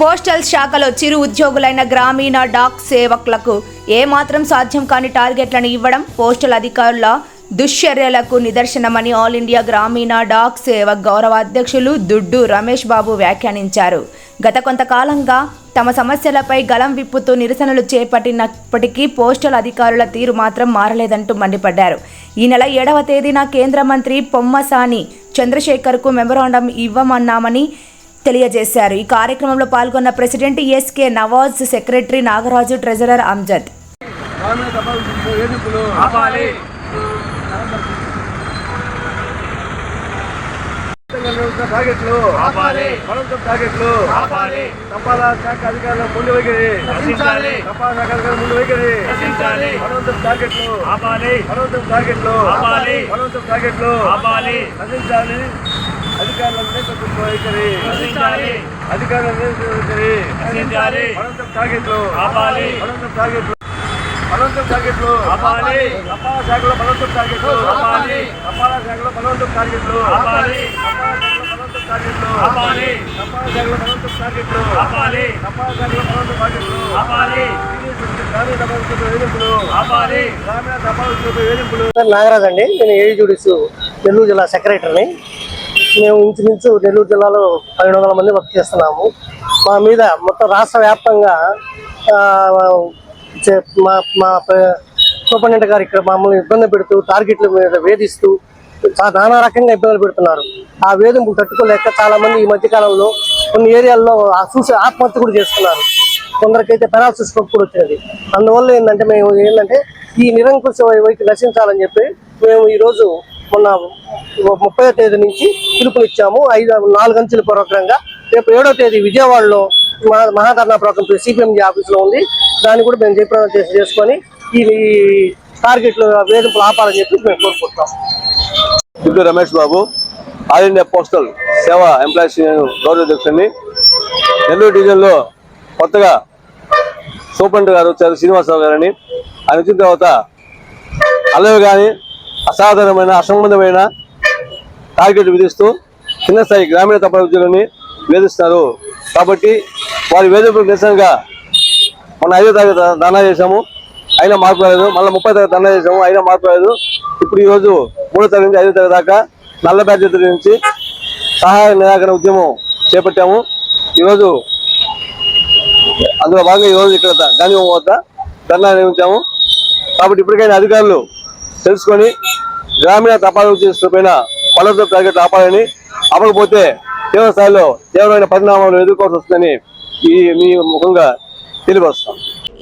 Postal శాఖలో చిరు ఉద్యోగులైన గ్రామీణ dock సేవకులకు ఏమాత్రం సాధ్యం కాని టార్గెట్లను ఇవ్వడం పోస్టల్ అధికారుల దుశ్చర్యలకు నిదర్శనమని ఆల్ ఇండియా గ్రామీణ డాక్ సేవ గౌరవ అధ్యక్షులు దుడ్డు రమేష్ బాబు వ్యాఖ్యానించారు. గత కొంతకాలంగా తమ సమస్యలపై గలం విప్పుతూ నిరసనలు చేపట్టినప్పటికీ పోస్టల్ అధికారుల తీరు మాత్రం మారలేదంటూ మండిపడ్డారు. ఈ నెల ఏడవ తేదీన కేంద్ర మంత్రి పొమ్మసాని చంద్రశేఖర్కు మెమొరాండం ఇవ్వమన్నామని తెలియజేశారు ఈ కార్యక్రమంలో పాల్గొన్న president SK Nawaz secretary Nagaraju treasurer Amjad గ్రామీణ సభలు టార్గెట్లు టార్గెట్లు తపాలా శాఖ అధికారుల ముందు వైఖరి తపాలా శాఖ అధికారుల ముందు వైఖరి రక్షించాలి టార్గెట్లు ఆపాలి టార్గెట్లు ఆపాలి. టార్గెట్లు ఆపాలి వైఖరి వైఖరి టార్గెట్లు. టార్గెట్లు. టార్గెట్లు. శాఖలో బలవంతం టార్గెట్లు. శాఖలో బలవంతం టార్గెట్లు. టార్గెట్లు. శాఖలో బలవంతం టార్గెట్లు. శాఖలో బలవంతం టార్గెట్లు. గ్రామీణ తపాలా వేధింపులు. గ్రామీణ తపాలా వేధింపులు. నాగరాజ్ అండి. నేను ఏఈ జుడిస్ నెల్లూరు జిల్లా సెక్రటరీని. మేము ఇంచుమించు నెల్లూరు జిల్లాలో పన్నెండు వందల మంది వర్క్ చేస్తున్నాము. మా మీద మొత్తం రాష్ట్ర వ్యాప్తంగా చే- మా మా సూపరింటెండెంట్ గారు ఇక్కడ మమ్మల్ని ఇబ్బంది పెడుతూ టార్గెట్ల మీద వేధిస్తూ నానా రకంగా ఇబ్బందులు పెడుతున్నారు. ఆ వేధింపులు తట్టుకోలేక చాలామంది ఈ మధ్యకాలంలో కొన్ని ఏరియాల్లో ఆ చూసి ఆత్మహత్య కూడా చేసుకున్నారు. కొందరికైతే పెరాలసిస్ కూడా వచ్చినది. అందువల్ల ఏంటంటే మేము ఏంటంటే ఈ నిరంకుశ వై- వైఖరి నశించాలని చెప్పి మేము ఈరోజు మొన్న ముప్పై తేదీ నుంచి పిలుపునిచ్చాము ఐదు నాలుగు అంచెల ప్రోగ్రాంగా. రేపు ఏడో తేదీ విజయవాడలో మా మహాధర్నా ప్రోగ్రాం సిపిఎంజీ ఆఫీస్లో ఉంది. దాన్ని కూడా మేము జయప్రదం చేసి చేసుకొని ఈ టార్గెట్లు వేధింపులు ఆపాలని చెప్పి మేము కోరుకుంటాం ఇప్పుడు Ramesh Babu. All India postal Seva employees union గౌరవ అధ్యక్షుడిని. నెల్లూరు డివిజన్లో కొత్తగా సూపరింటెండెంట్ గారు వచ్చారు శ్రీనివాసరావు గారని. ఆయన వచ్చిన తర్వాత అలాగే కానీ అసాధారణమైన అసంబంధమైన టార్గెట్ విధిస్తూ చిన్న స్థాయి గ్రామీణ తపాలా ఉద్యోగాన్ని వేధిస్తున్నారు. కాబట్టి వారి వేధింపులకు నిరసనగా మన ఐదో తరగతి ధర్నా చేశాము. అయినా మార్పు రాలేదు. మళ్ళీ ముప్పై తరగతి ధర్నా చేశాము. అయినా మార్పు రాలేదు. ఇప్పుడు ఈరోజు మూడో తరగతి నుంచి ఐదో తరగతి దాకా నల్ల బాధ్యత నుంచి సహాయ నిరాకరణ ఉద్యమం చేపట్టాము. ఈరోజు అందులో భాగంగా ఈరోజు ఇక్కడ గాంధీ వద్ద ధర్నా నిర్మించాము కాబట్టి ఇప్పటికైనా అధికారులు తెలుసుకొని గ్రామీణ తపాలా ఉద్యోగస్తులపైన పలువురితో టార్గెట్ ఆపాలని ఆపకపోతే తీవ్ర స్థాయిలో తీవ్రమైన పరిణామాలు ఎదుర్కోవాల్సి వస్తుందని ఈ మీ ముఖంగా తెలియపరుస్తాం.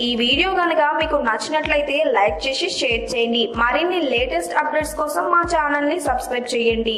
ఈ వీడియో కనుక మీకు నచ్చినట్లయితే లైక్ చేసి షేర్ చేయండి. మరిన్ని లేటెస్ట్ అప్డేట్స్ కోసం మా ఛానల్ని సబ్స్క్రైబ్ చేయండి.